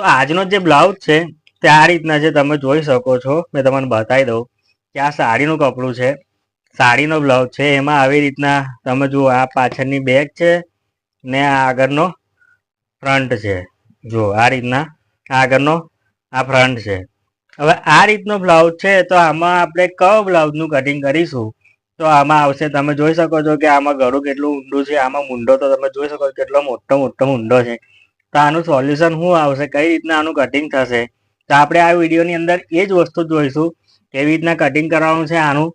તો આજનો જે બ્લાઉઝ છે, તે આ રીતના છે, તમે જોઈ શકો છો. મેં તમને બતાવી દઉં કે આ સાડીનું કપડું છે. સાડીનો બ્લાઉઝ છે. એમાં આવી રીતના તમે જુઓ, આ પાછળની બેક છે ને આ આગળનો ફ્રન્ટ છે. જુઓ, આ રીતના આગળનો આ ફ્રન્ટ છે. હવે આ રીતનો બ્લાઉઝ છે, તો આમાં આપણે કયો બ્લાઉઝનું કટિંગ કરીશું? તો આમાં આવશે, તમે જોઈ શકો છો કે આમાં ગળું કેટલું ઊંડું છે, આમાં મુંડો તો તમે જોઈ શકો છો કેટલો મોટો મોટો મુંડો છે. તો આનું સોલ્યુશન શું આવશે? કઈ રીતના આનું કટિંગ થશે? તો આપણે આ વિડીયોની અંદર એ જ વસ્તુ જોઈશું કેવી રીતના કટિંગ કરવાનું છે આનું.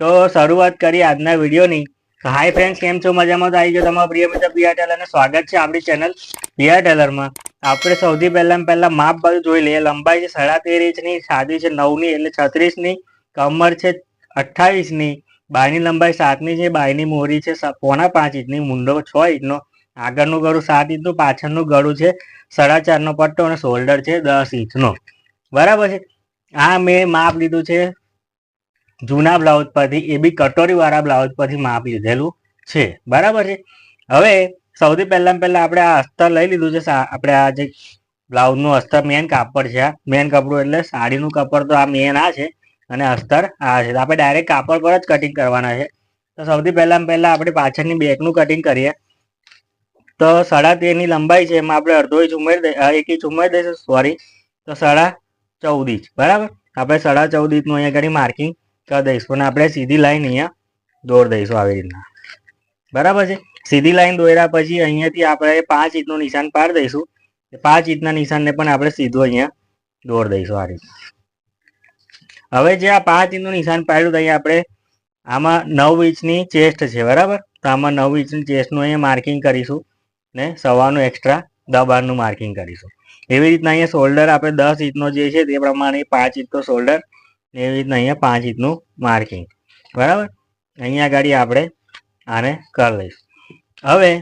તો શરૂઆત કરી આજના વિડીયોની. હાય ફ્રેન્ડ્સ કેમ છો? મજામાં તો આવી ગયો તમારા પ્રિય મિત્ર પિયા ટેલરને સ્વાગત છે આપણી ચેનલ પિયા ટેલરમાં આપણે સૌથી પહેલા પહેલા માપ બાજુ જોઈ લઈએ. લંબાઈ છે સાડા તેર ઇંચની સાદી છે નવની એટલે છત્રીસની, કમર છે અઠ્ઠાવીસની, બાયની લંબાઈ સાતની છે, બાયની મોરી છે પોણા પાંચ ઇંચની, મુંડો છ ઇંચનો. આગળનું ગળું સાત ઇંચનું, પાછળનું ગળું છે, સાડા ચારનો પટ્ટો અને શોલ્ડર છે દસ ઇંચનો. બરાબર છે? આ મેં માપ લીધું છે, જૂના બ્લાઉઝ પરથી, એ બી કટોરી વાળા બ્લાઉઝ પરથી માપ લીધેલું છે. બરાબર છે? હવે સૌથી પહેલા પહેલા આપણે આ અસ્તર લઈ લીધું છે આપણે આ જે બ્લાઉઝનું અસ્તર, મેન કાપડ છે આ. મેન કપડું એટલે સાડીનું કપડ તો આ મેન આ છે અને અસ્તર આ છે. આપણે ડાયરેક્ટ કાપડ પર જ કટિંગ કરવાના છે. તો સૌથી પહેલા પહેલા આપણે પાછળની બેકનું કટિંગ કરીએ. તો સાડા તેરની લંબાઈ છે, એમાં આપણે અડધો ઇંચ ઉમેરી દે એક ઇંચ ઉમેરી દઈશું સોરી તો સાડા ચૌદ ઇંચ, બરાબર? આપણે સાડા ચૌદ ઇંચનું અહીંયા આગળ માર્કિંગ કરી દઈશું અને આપણે સીધી લાઈન અહીંયા દોર દઈશું આવી રીતના. બરાબર છે? સીધી લાઈન દોર્યા પછી અહીંયાથી આપણે પાંચ ઇંચનું નિશાન પાડી દઈશું. પાંચ ઇંચના નિશાનને પણ આપણે સીધું અહીંયા દોર દઈશું આ રીતે હવે જે આ પાંચ ઇંચનું નિશાન પાડ્યું તો અહીંયા આપણે આમાં નવ ઇંચની ચેસ્ટ છે, બરાબર? તો આમાં નવ ઇંચની ચેસ્ટનું અહીંયા માર્કિંગ કરીશું. ને સવાનું એક્સ્ટ્રા દબાણનું માર્કિંગ કરીશું. એવી રીતના અહીંયા શોલ્ડર આપણે દસ ઇંચનો જે છે તે પ્રમાણે પાંચ ઇંચનો શોલ્ડર એવી રીતના અહીંયા પાંચ ઇંચનું માર્કિંગ બરાબર? અહીંયા ગાડી આપણે આને કરી લઈશું. હવે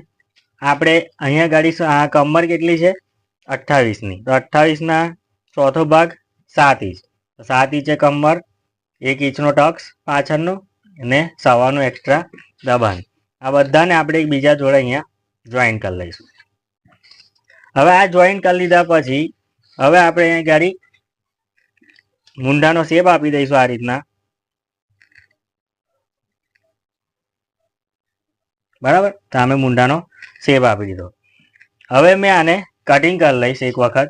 આપણે અહીંયા ગાડી આ કમર કેટલી છે? અઠ્ઠાવીસની. તો અઠ્ઠાવીસના ચોથો ભાગ સાત ઇંચ. સાત ઇંચે કમર, એક ઇંચનો ટક્સ પાછળનો અને સવાનું એક્સ્ટ્રા દબાણ. આ બધાને આપણે એકબીજા જોડે અહીંયા જોઈન કરી લઈશું. હવે આ જોઈન કરી લીધા પછી, હવે આપણે અહીંયા ગાડી મુંડાનો શેપ આપી દઈશું આ રીતના. બરાબર? તો અમે મુંડાનો શેપ આપી દીધો. હવે મેં આને કટિંગ કરી લઈશ એક વખત.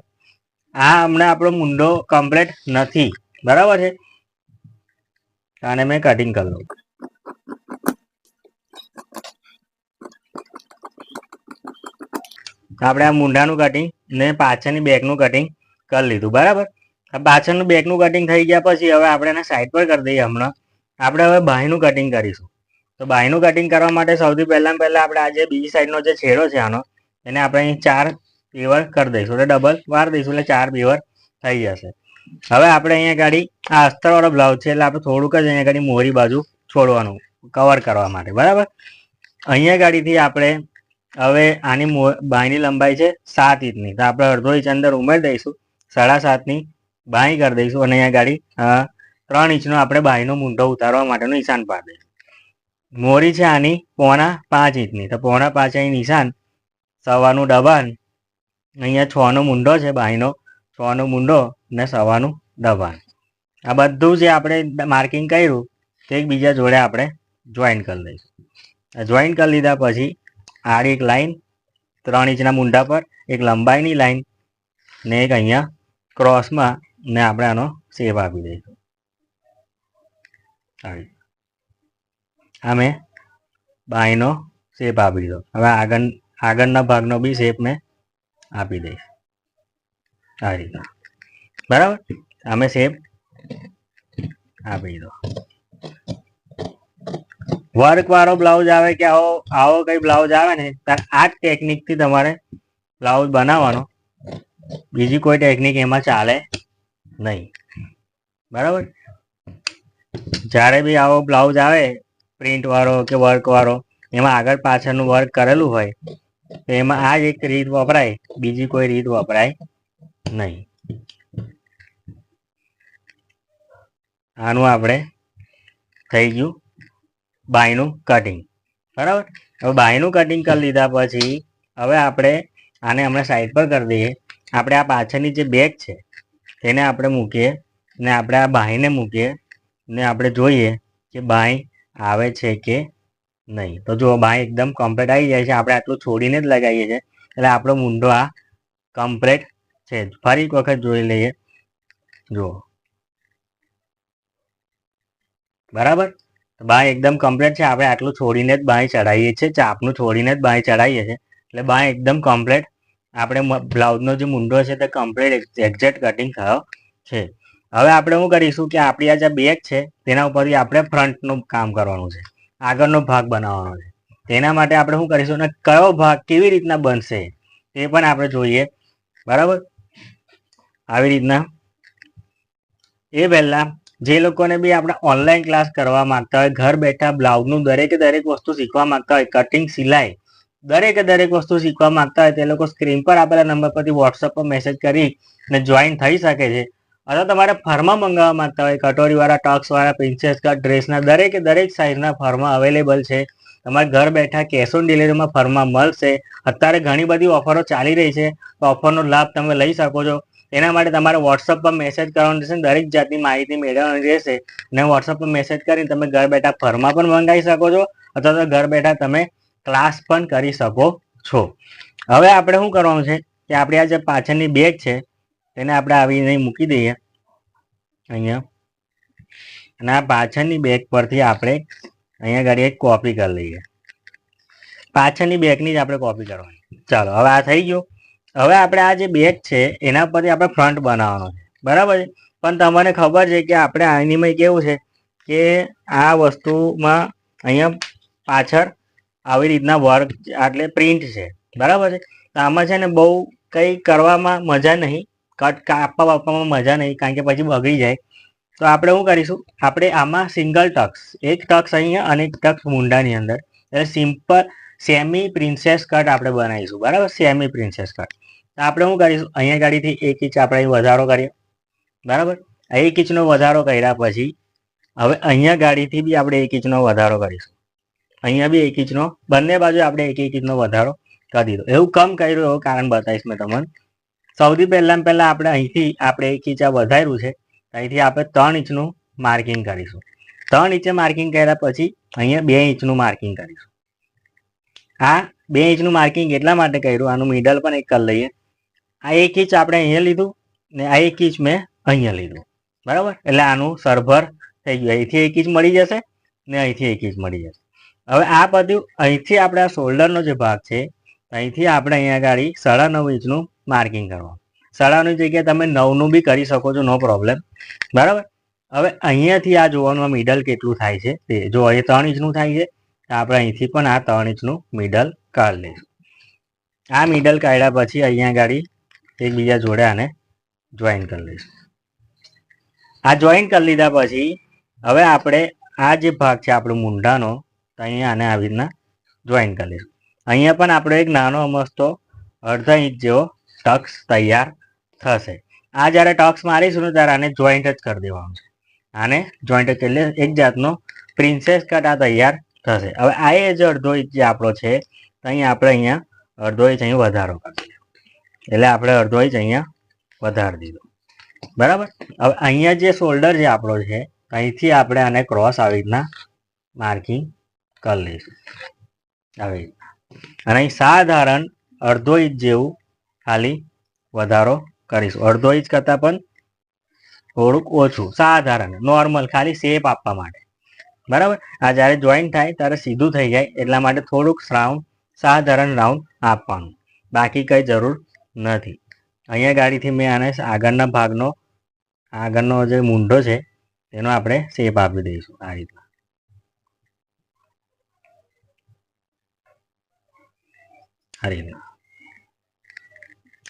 આ હમણાં આપણો મુંડો કમ્પ્લીટ નથી. બરાબર છે? આને મેં કટિંગ કરી લઉં. આપણે આ મૂંઢાનું કટિંગ ને પાછળની બેકનું કટિંગ કરી લીધું, બરાબર? પાછળનું બેકનું કટિંગ થઈ ગયા પછી હવે આપણે એને સાઈડ પર કરી દઈએ હમણાં. આપણે હવે બાહીનું કટિંગ કરીશું. તો બાહીનું કટિંગ કરવા માટે સૌથી પહેલાં પહેલાં આપણે આ જે બીજી સાઈડનો જે છેડો છે આનો, એને આપણે અહીં ચાર પીવર કરી દઈશું, એટલે ડબલ વાર દઈશું, એટલે ચાર પીવર થઈ જશે. હવે આપણે અહીંયા ગાડી, આ અસ્તરવાળો બ્લાઉઝ છે, એટલે આપણે થોડુંક જ અહીંયા ગાડી મોરી બાજુ છોડવાનું કવર કરવા માટે, બરાબર? અહીંયા ગાડીથી આપણે હવે આની બાંયની લંબાઈ છે સાત ઇંચની. તો આપણે અડધો ઇંચ અંદર ઉમેરી દઈશું, સાડા સાતની બાંય કરી દઈશું અને અહીંયા ગાડી ત્રણ ઇંચનો આપણે બાંયનો મૂંઢો ઉતારવા માટેનું નિશાન પાડી દઈશું. મોરી છે આની પોણા પાંચ ઇંચની. તો પોણા પાંચ અહીં નિશાન સવાનું દબાણ, અહીંયા છનો મૂંઢો છે બાંયનો, છનો મૂંઢો ને સવાનું દબાણ. આ બધું જે આપણે માર્કિંગ કર્યું, તે એકબીજા જોડે આપણે જોઈન કરી દઈશું જોઈન કરી લીધા પછી આડી એક લાઈન, ત્રણ ઇંચના મૂંઢા પર એક લંબાઈની લાઈન ને એક અહીંયા ક્રોસમાં ને આપણે આનો શેપ આપી દઈશું. આ મેં બાયનો શેપ આપી દીધો. હવે આગળ, આગળના ભાગનો બી શેપ મેં આપી દઈશ. આ રીતના બરાબર? અમે શેપ આપી દીધો. વર્ક વાળો બ્લાઉઝ આવે કે આવો આવો કઈ બ્લાઉઝ આવે ને ત્યારે આ જ ટેકનિકથી તમારે બ્લાઉઝ બનાવવાનો. બીજી કોઈ ટેકનિક એમાં ચાલે નહીં. બરાબર? જ્યારે બી આવો બ્લાઉઝ આવે પ્રિન્ટ વાળો કે વર્ક વાળો એમાં આગળ પાછળનું વર્ક કરેલું હોય, તો એમાં આ જ એક રીત વપરાય, બીજી કોઈ રીત વપરાય નહીં. આનું આપણે થઈ ગયું બાયનું કટિંગ બરાબર? હવે બાયનું કટિંગ કરી લીધા પછી હવે આપણે આને હમણાં સાઈડ પર કરી દઈએ. આપણે આ પાછળની જે બેગ છે, તેને આપણે મૂકીએ ને આપણે આ બાહીને મૂકીએ ને આપણે જોઈએ કે બાઈ આવે છે કે નહીં. તો જો બાઈ એકદમ કમ્પ્લેટ આવી જાય છે. આપણે આટલું છોડીને જ લગાવીએ છીએ. એટલે આપણો મૂંઢો આ કમ્પ્લેટ છે. ફરી એક વખત જોઈ લઈએ. જુઓ. બરાબર? બાય એકદમ કમ્પ્લીટ છે. આપણે આટલું છોડીને જ બાય ચડાવીએ છીએ. ચાપનું છોડીને જ બાય ચડાવીએ છીએ. એટલે બાય એકદમ કમ્પ્લીટ આપણે બ્લાઉઝનો જે મુંડો છે તે કમ્પ્લીટ એક્ઝેક્ટ કટિંગ થયો છે. હવે આપણે શું કરીશું કે આપણી આ જે બેગ છે, તેના ઉપરથી આપણે ફ્રન્ટનું કામ કરવાનું છે. આગળનો ભાગ બનાવવાનો છે. તેના માટે આપણે શું કરીશું અને કયો ભાગ કેવી રીતના બનશે તે પણ આપણે જોઈએ. બરાબર? આવી રીતના. એ પહેલા જે લોકોને બી આપણે ઓનલાઈન ક્લાસ કરવા માંગતા હોય, ઘર બેઠા બ્લાઉઝનું દરેકે દરેક વસ્તુ શીખવા માંગતા હોય કટિંગ સિલાઈ, દરેકે દરેક વસ્તુ શીખવા માંગતા હોય, તે લોકો સ્ક્રીન પર આપેલા નંબર પરથી વોટ્સઅપ પર મેસેજ કરી અને જોઈન થઈ શકે છે. અથવા તમારે ફર્મા મંગાવવા માંગતા હોય, કટોરીવાળા ટક્સવાળા પ્રિન્સેસ કટ ડ્રેસના દરેકે દરેક સાઇઝના ફર્મા અવેલેબલ છે. તમારે ઘર બેઠા કેશ ઓન ડિલિવરીમાં ફર્મા મળશે. અત્યારે ઘણી બધી ઓફરો ચાલી રહી છે. તો ઓફરનો લાભ તમે લઈ શકો છો. એના માટે તમારે વોટ્સઅપ પર મેસેજ કરવાનો રહેશે દરેક જાતની માહિતી મેળવવાની રહેશે. અને વોટ્સઅપ પર મેસેજ કરીને તમે ઘર બેઠા ફર્મા પણ મંગાવી શકો છો, અથવા તો ઘર બેઠા તમે ક્લાસ પણ કરી શકો છો. હવે આપણે શું કરવાનું છે કે આપણી આ જે પાછળની બેગ છે તેને આપણે આવી નહીં મૂકી દઈએ. અહીંયા. અને આ પાછળની બેગ પરથી આપણે અહીંયા ગાડી એક કોપી કરી લઈએ. પાછળની બેગની જ આપણે કોપી કરવાની. ચાલો, હવે આ થઈ ગયું. હવે આપણે આ જે બેક છે, એના પરથી આપણે ફ્રન્ટ બનાવવાનો છે. બરાબર છે? પણ તમને ખબર છે કે આપણે આનીમાં કેવું છે કે આ વસ્તુમાં અહીંયા પાછળ આવી રીતના વર્ક એટલે પ્રિન્ટ છે. બરાબર છે? તો આમાં છે ને બહુ કંઈ કરવામાં મજા નહીં કટ કાપવા બાપવામાં મજા નહીં, કારણ કે પછી બગડી જાય. તો આપણે શું કરીશું? આપણે આમાં સિંગલ ટક્સ એક ટક્સ અહીંયા અને એક ટક્સ મુંડાની અંદર. એટલે સિમ્પલ સેમી પ્રિન્સેસ કટ આપણે બનાવીશું. બરાબર? સેમી પ્રિન્સેસ કટ આપણે શું કરીશું? અહીંયા ગાડીથી એક ઇંચ આપણે વધારો કરીએ. બરાબર? એક ઇંચનો વધારો કર્યા પછી હવે અહીંયા ગાડીથી બી આપણે એક ઇંચનો વધારો કરીશું. અહીંયા બી એક ઇંચનો, બંને બાજુ આપણે એક એક ઇંચનો વધારો કરી દીધો. એવું કમ કર્યું એવું કારણ બતાવીશ મેં તમને. સૌથી પહેલાં પહેલાં આપણે અહીંથી, આપણે એક ઇંચ વધાર્યું છે અહીંથી આપણે ત્રણ ઇંચનું માર્કિંગ કરીશું. ત્રણ ઇંચે માર્કિંગ કર્યા પછી અહીંયા બે ઇંચનું માર્કિંગ કરીશું. આ બે ઇંચનું માર્કિંગ એટલા માટે કર્યું, આનું મિડલ પણ એક કરી લઈએ. આ એક ઇંચ આપણે અહીંયા લીધું ને આ એક ઇંચ મેં અહીંયા લીધું. બરાબર? એટલે આનું સરભર થઈ ગયું. અહીંથી એક ઇંચ મળી જશે ને અહીંથી એક ઇંચ મળી જશે. હવે આ બધું અહીંથી આપણે આ શોલ્ડરનો જે ભાગ છે, અહીંથી આપણે અહીંયા ગાડી સાડા નવ ઇંચનું માર્કિંગ કરવાનું. સાડા નવ જગ્યાએ તમે નવનું બી કરી શકો છો નો પ્રોબ્લેમ બરાબર? હવે અહીંયાથી આ જોવાનું મિડલ કેટલું થાય છે તે. જો અહીં ત્રણ ઇંચનું થાય છે આપણે અહીંથી પણ આ ત્રણ ઇંચનું મિડલ કાઢી લઈશું. આ મિડલ કાઢ્યા પછી અહીંયા ગાડી એકબીજા જોડે આને જોઈન કરી લઈશું. આ જોઈન કરી લીધા પછી હવે આપણે આ જે ભાગ છે આપણો મુંડાનો અહીંયા આને આવી રીતના જોઈન કરી લઈશું. અહીંયા પણ આપણો એક નાનો મસ્તો અડધા ઇંચ જેવો ટક્સ તૈયાર થશે. આ જ્યારે ટક્સ મારીશું ને ત્યારે આને જોઈન્ટ જ કરી દેવાનું છે. આને જોઈન્ટ જ એટલે એક જાતનો પ્રિન્સેસ કટ આ તૈયાર થશે. હવે આ એ જ અડધો ઇંચ જે આપણો છે અહીં આપણે અહીંયા અડધો ઇંચ અહીં વધારો કરી દીધો એટલે આપણે અડધો ઇંચ અહીંયા વધારી દીધો. બરાબર? હવે અહીંયા જે શોલ્ડર જે આપણો છે, અહીંથી આપણે આને ક્રોસ આવી રીતના માર્કિંગ કરી લઈશું. આવી રીતના અને અહીં સાધારણ અડધો ઇંચ જેવું ખાલી વધારો કરીશું. અડધો ઇંચ કરતાં પણ થોડુંક ઓછું. સાધારણ. નોર્મલ ખાલી શેપ આપવા માટે. બરાબર? આ જ્યારે જોઈન્ટ થાય ત્યારે સીધું થઈ જાય એટલા માટે થોડુંક રાઉન્ડ સાધારણ રાઉન્ડ આપવાનું. બાકી કંઈ જરૂર નથી. અહીંયા ગાડીથી મેં આને આગળના ભાગનો, આગળનો જે મૂંઢો છે, તેનો આપણે શેપ આપી દઈશું આ રીતના. આ રીતના.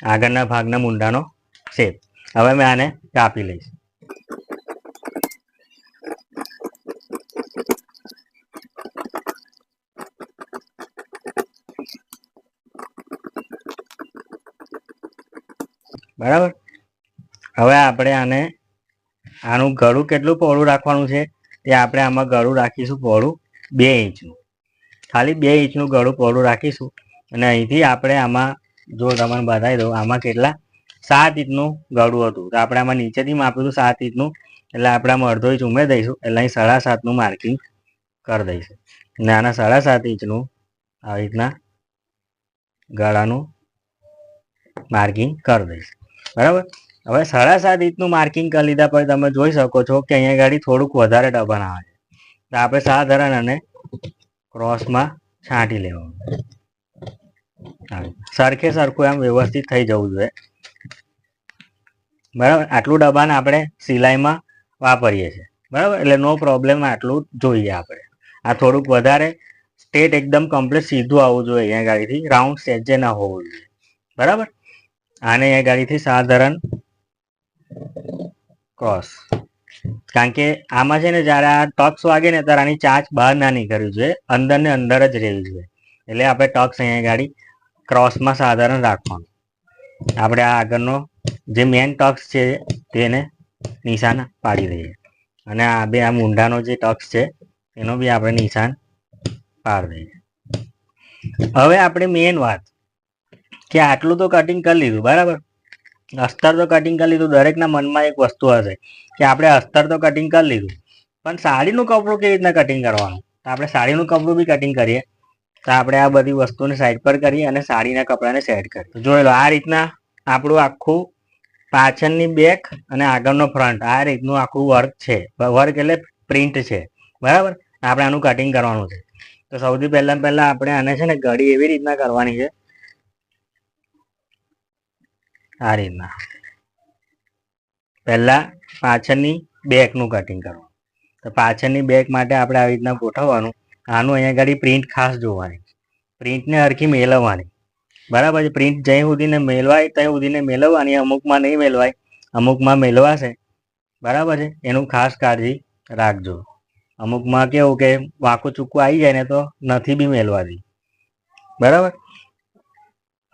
આગળના ભાગના મૂંઢાનો શેપ હવે મેં આને કાપી લઈશ. બરાબર? હવે આપણે આને, આનું ગળું કેટલું પહોળું રાખવાનું છે? તે આપણે આમાં ગળું રાખીશું પહોળું બે ઇંચનું. ખાલી બે ઇંચનું ગળું પહોળું રાખીશું અને અહીંથી આપણે આમાં, જો તમને બતાવી દઉં, આમાં કેટલા? સાત ઇંચનું ગળું હતું. તો આપણે આમાં નીચેથી માપ્યું હતું સાત ઇંચનું. એટલે આપણે આમાં અડધો ઇંચ ઉમેરી દઈશું. એટલે અહીં સાડા સાતનું માર્કિંગ કરી દઈશું. અને આના સાડા સાત ઇંચનું આવી રીતના ગળાનું માર્કિંગ કરી દઈશું. બરાબર? હવે સાડા સાત ઇંચનું માર્કિંગ કરી લીધા પછી તમે જોઈ શકો છો કે અહીંયા ગાડી થોડુંક વધારે ડબન આવે. છે તો આપણે સાધારણ અને ક્રોસમાં છાંટી લેવાનું. સરખે સરખું એમ વ્યવસ્થિત થઈ જવું જોઈએ. બરાબર? આટલું ડબાન આપણે સિલાઈમાં વાપરીએ છીએ. બરાબર? એટલે નો પ્રોબ્લેમ આટલું જોઈએ આપણે. આ થોડુંક વધારે સ્ટેટ એકદમ કમ્પ્લીટ સીધું આવવું જોઈએ અહીંયા ગાડીથી. રાઉન્ડ સેજે ના હોવું જોઈએ. બરાબર? આને ગાડીથી સાધારણ ક્રોસ કારણ કે આમાં છે ને જ્યારે આ ટક્સ વાગે ને ત્યારે આની ચાંચ બહાર ના નીકળવી જોઈએ. અંદર ને અંદર જ રહેવી જોઈએ. એટલે આપણે ટક્સ અહીંયા ગાડી ક્રોસમાં સાધારણ રાખવાનું. આપણે આ આગળનો જે મેન ટક્સ છે તેને નિશાન પાડી દઈએ. અને આ બે આ મૂંઢાનો જે ટક્સ છે એનો બી આપણે નિશાન પાડી દઈએ. હવે આપણે મેન વાત કે આટલું તો કટિંગ કરી લીધું, બરાબર? અસ્તર તો કટિંગ કરી લીધું, દરેકના મનમાં એક વસ્તુ હશે કે આપણે અસ્તર તો કટિંગ કરી લીધું, પણ સાડીનું કપડું કેવી રીતના કટિંગ કરવાનું? તો આપણે સાડીનું કપડું બી કટિંગ કરીએ. તો આપણે આ બધી વસ્તુને સાઈડ પર કરીએ અને સાડીના કપડાને સેટ કરીએ. જોઈ લો, આ રીતના આપણું આખું પાછળની બેક અને આગળનો ફ્રન્ટ આ રીતનું આખું વર્ક છે. વર્ક એટલે પ્રિન્ટ છે. બરાબર? આપણે આનું કટિંગ કરવાનું છે. તો સૌથી પહેલાં પહેલાં આપણે આને છે ને ઘડી એવી રીતના કરવાની છે આ રીતના. પહેલા પાછળની બેકનું કટિંગ કરવાનું. તો પાછળની બેક માટે આપણે આવી રીતના ગોઠવવાનું. આનું અહીંયા આગળ પ્રિન્ટ ખાસ જોવાની. પ્રિન્ટને હરખી મેળવવાની. બરાબર છે? પ્રિન્ટ જ્યાં સુધીને મેળવાય, ત્યાં સુધીને મેળવવાની. અમુકમાં નહીં મેળવાય, અમુકમાં મેળવાશે. બરાબર છે? એનું ખાસ કાળજી રાખજો. અમુકમાં કેવું કે વાંકું ચૂકું આવી જાય ને તો નથી બી મેળવાતી. બરાબર?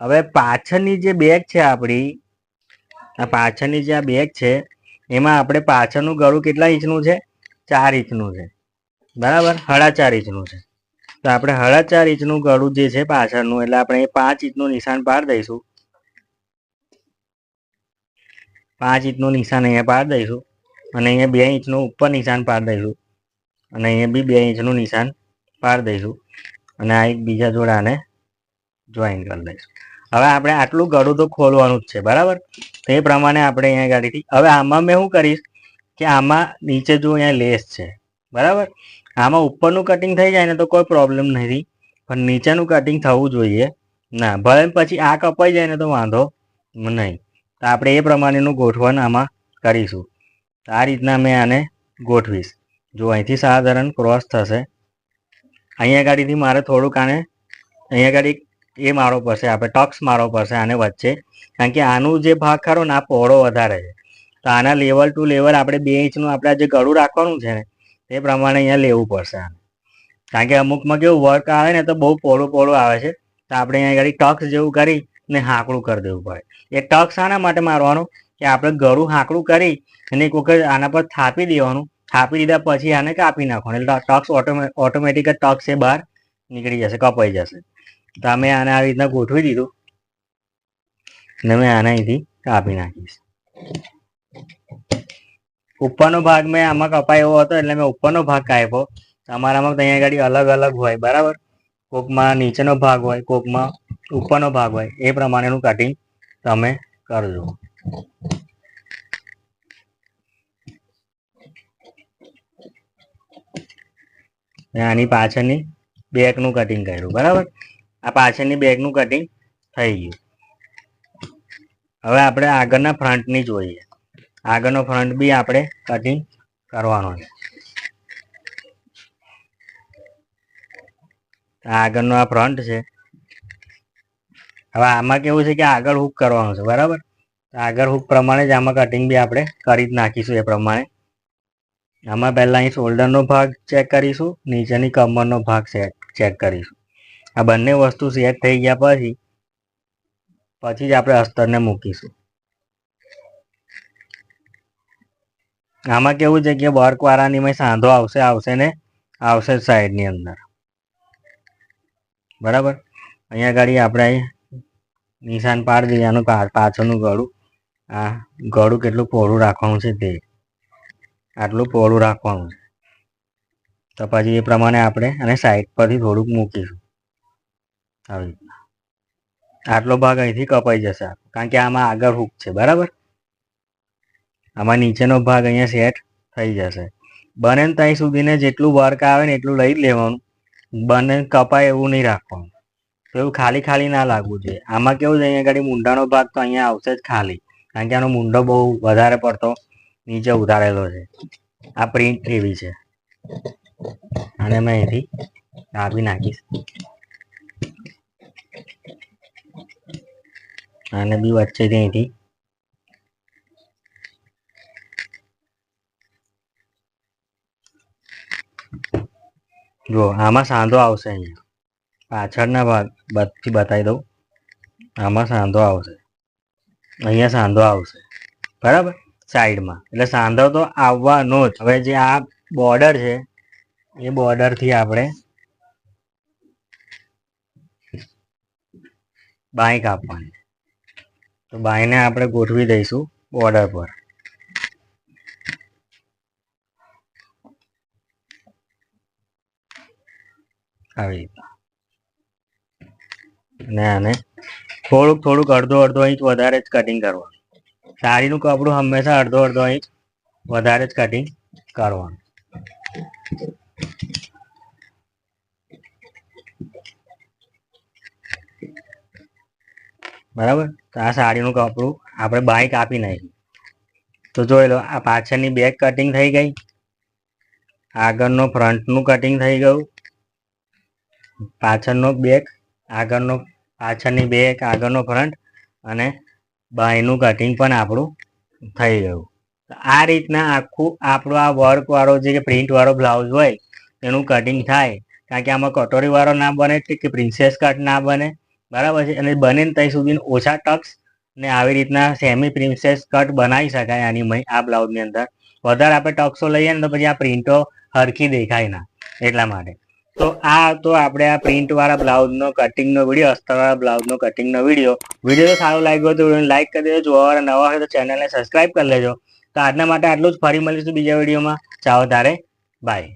હવે પાછળની જે બેગ છે આપણી આ પાછળની જે આ બેગ છે, એમાં આપણે પાછળનું ગળું કેટલા ઇંચનું છે? ચાર ઇંચનું છે. બરાબર? સાડા ચાર ઇંચનું છે. તો આપણે સાડા ચાર ઇંચનું ગળું જે છે પાછળનું, એટલે આપણે પાંચ ઇંચનું નિશાન પાડી દઈશું. પાંચ ઇંચનું નિશાન અહીંયા પાડ દઈશું. અને અહીંયા બે ઇંચનું ઉપર નિશાન પાડ દઈશું. અને અહીંયા બી બે ઇંચનું નિશાન પાડી દઈશું. અને આ એક બીજા જોડાને જોઈન કરી દઈશું. હવે આપણે આટલું ગળું તો ખોલવાનું જ છે, બરાબર? તે પ્રમાણે આપણે અહીંયા ગાડીથી હવે આમાં મેં શું કરીશ કે આમાં નીચે જો અહીંયા લેસ છે, બરાબર? આમાં ઉપરનું કટિંગ થઈ જાય ને તો કોઈ પ્રોબ્લેમ નથી, પણ નીચેનું કટિંગ થવું જોઈએ. ના, ભલે પછી આ કપાઈ જાય ને તો વાંધો નહીં. તો આપણે એ પ્રમાણેનું ગોઠવણ આમાં કરીશું. આ રીતના મેં આને ગોઠવીશ. જો અહીંથી સાધારણ ક્રોસ થશે. અહીંયા ગાડીથી મારે થોડુંક આને અહીંયા ગાડી એ મારવો પડશે આપણે ટક્સ મારવો પડશે આને વચ્ચે. કારણ કે આનું જે ભાગ ખરો ને, આ પહોળો વધારે છે. તો આના લેવલ ટુ લેવલ આપણે બે ઇંચનું આપણે જે ગળું રાખવાનું છે ને, તે પ્રમાણે અહીંયા લેવું પડશે આને. કારણ કે અમુકમાં કેવું વર્ક આવે ને, તો બહુ પહોળું પહોળું આવે છે. તો આપણે અહીંયા આગળ ટક્સ જેવું કરી ને હાંકડું કરી દેવું પડે. એ ટક્સ આના માટે મારવાનું કે આપણે ગળું હાંકડું કરી અને એક વખત આના પર થાપી દેવાનું. થાપી દીધા પછી આને કાપી નાખવાનું. એટલે ટક્સ ઓટોમે, ઓટોમેટિક જ ટક્સ એ બહાર નીકળી જશે, કપાઈ જશે. તો અમે આને આવી રીતના ગોઠવી દીધું. અને મેં આને અહીંથી કાપી નાખીશ. ઉપરનો ભાગ મેં આમાં કપાય એવો હતો એટલે મેં ઉપરનો ભાગ કાપ્યો. તમારામાં ત્યાં ગાડી અલગ અલગ હોય, બરાબર? કોકમાં નીચેનો ભાગ હોય, કોકમાં ઉપરનો ભાગ હોય, એ પ્રમાણેનું કટિંગ તમે કરજો. આની પાછળની બેકનું કટિંગ કર્યું, બરાબર? આ પાછળની બેગનું કટિંગ થઈ ગયું. હવે આપણે આગળના ફ્રન્ટની જોઈએ. આગળનો ફ્રન્ટ બી આપણે કટિંગ કરવાનો છે. આગળનો આ ફ્રન્ટ છે. હવે આમાં કેવું છે કે આગળ હુક કરવાનું છે, બરાબર? આગળ હુક પ્રમાણે જ આમાં કટિંગ બી આપણે કરી જ નાખીશું એ પ્રમાણે. આમાં પહેલાં અહીં શોલ્ડરનો ભાગ ચેક કરીશું, નીચેની કમરનો ભાગ ચેક કરીશું. આ બંને વસ્તુ સેટ થઈ ગયા પછી પછી જ આપણે અસ્તરને મૂકીશું. આમાં કેવું છે કે વર્કવાળાની સાંધો આવશે આવશે ને, આવશે સાઈડની અંદર. બરાબર? અહીંયા ગાડી આપણે નિશાન પાડી દઈએ, આનું પાછળનું ગળું. આ ગળું કેટલું પહોળું રાખવાનું છે તે. આટલું પહોળું રાખવાનું છે. તો પછી એ પ્રમાણે આપણે અને સાઈડ પરથી થોડુંક મૂકીશું. આટલો ભાગ અહીંથી કપાઈ જશે. કારણ કે આમાં આગળ હૂક છે, બરાબર? આમાં નીચેનો ભાગ અહીંયા સેટ થઈ જશે. બને ત્યાં સુધીને જેટલું વર્ક આવે ને એટલું લઈ લેવાનું. બને કપાય એવું નહીં રાખવાનું. એવું ખાલી ખાલી ના લાગવું જોઈએ. આમાં કેવું છે, અહીંયા આગળ મુંડાનો ભાગ તો અહીંયા આવશે જ ખાલી. કારણ કે આનો મુંડો બહુ વધારે પડતો નીચે ઉતારેલો છે. આ પ્રિન્ટ એવી છે. અને મેં અહીંથી કાપી નાખીશ. અને બી વચ્ચે અહીંથી જો, આમાં સાંધો આવશે અહીંયા. પાછળના ભાગ બધી બતાવી દઉં. આમાં સાંધો આવશે. અહીંયા સાંધો આવશે. બરાબર? સાઈડમાં. એટલે સાંધો તો આવવાનો જ. હવે જે આ બોર્ડર છે, એ બોર્ડરથી આપણે બાંય કાપવાની. તો બાંયને આપણે ગોઠવી દઈશું બોર્ડર પર. આવી રીતે. અને આને થોડુંક થોડુંક અડધો અડધો ઇંચ વધારે જ કટિંગ કરવાનું. સાડીનું કપડું હંમેશા અડધો અડધો ઇંચ વધારે જ કટિંગ કરવાનું. બરાબર? તો આ સાડીનું કપડું આપણે બાય કાપી નાખ્યું. તો જોઈ લો, આ પાછળની બેક કટિંગ થઈ ગઈ. આગળનો ફ્રન્ટનું કટિંગ થઈ ગયું. પાછળનો બેક આગળનો, પાછળની બેક આગળનો ફ્રન્ટ અને બાયનું કટિંગ પણ આપણું થઈ ગયું. આ રીતના આખું, આપણું આ વર્કવાળો જે પ્રિન્ટવાળો બ્લાઉઝ હોય, એનું કટિંગ થાય. કારણ કે આમાં કટોરીવાળો ના બને કે પ્રિન્સેસ કટ ના બને. બરાબર છે? અને બને ત્યાં સુધી ઓછા ટક્સ ને આવી રીતના સેમી પ્રિન્સેસ કટ બનાવી શકાય આની આ બ્લાઉઝની અંદર. વધારે આપણે ટક્સો લઈએ ને તો પછી આ પ્રિન્ટો હરખી દેખાય ના, એટલા માટે. તો આ તો આપણે આ પ્રિન્ટ વાળા બ્લાઉઝનો કટિંગનો વીડિયો અસ્તરવાળા બ્લાઉઝનો કટિંગનો વીડિયો વીડિયો સારો લાગ્યો તો લાઈક કરી દેજો. જોવા નવા હોય તો ચેનલને સબસ્ક્રાઈબ કરી લેજો. તો આજના માટે આટલું જ. ફરી મળીશું બીજા વિડીયોમાં ચાલો તારે. બાય